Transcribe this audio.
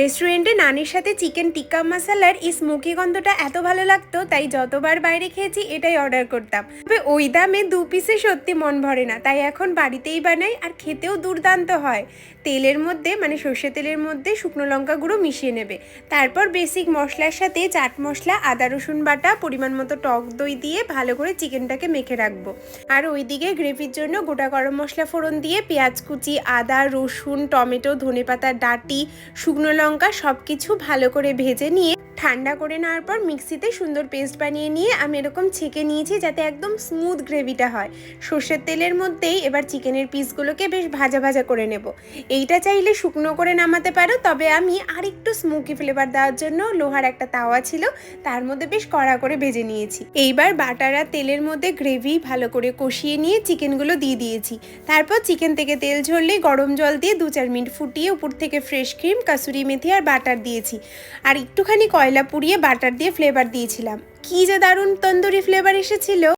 রেস্টুরেন্টে নানির সাথে চিকেন টিক্কা মশালার এই স্মোকি গন্ধটা এত ভালো লাগতো, তাই যতবার বাইরে খেয়েছি এটাই অর্ডার করতাম। তবে ওই দামে দু পিসে সত্যি মন ভরে না, তাই এখন বাড়িতেই বানাই আর খেতেও দুর্দান্ত হয়। তেলের মধ্যে মানে সর্ষে তেলের মধ্যে শুকনো লঙ্কা গুঁড়ো মিশিয়ে নেবে। তারপর বেসিক মশলার সাথে চাট মশলা, আদা রসুন বাটা, পরিমাণ মতো টক দই দিয়ে ভালো করে চিকেনটাকে মেখে রাখব। আর ওইদিকে গ্রেভির জন্য গোটা গরম মশলা ফোড়ন দিয়ে পেঁয়াজ কুচি, আদা, রসুন, টমেটো ধনেপাতার ডাটি, শুকনো লঙ্কা সব কিছু ভালো করে ভেজে নিয়ে ঠান্ডা করে নেওয়ার পর মিক্সিতে সুন্দর পেস্ট বানিয়ে নিয়ে আমি এরকম ছেঁকে নিয়েছি যাতে একদম স্মুথ গ্রেভিটা হয়। সর্ষের তেলের মধ্যেই এবার চিকেনের পিসগুলোকে বেশ ভাজা ভাজা করে নেব। এইটা চাইলে শুকনো করে নামাতে পারো, তবে আমি আরেকটু স্মোকি ফ্লেভার দেওয়ার জন্য লোহার একটা তাওয়া ছিল, তার মধ্যে বেশ কড়া করে ভেজে নিয়েছি। এইবার বাটার আর তেলের মধ্যে গ্রেভি ভালো করে কষিয়ে নিয়ে চিকেনগুলো দিয়ে দিয়েছি। তারপর চিকেন থেকে তেল ঝরলেই গরম জল দিয়ে দু চার মিনিট ফুটিয়ে উপর থেকে ফ্রেশ ক্রিম, কাসুরি মেথি আর বাটার দিয়েছি। আর একটুখানি কয়লা পুড়িয়ে বাটার দিয়ে ফ্লেভার দিয়েছিলাম। কি যে দারুণ তন্দুরি ফ্লেভার এসেছিল।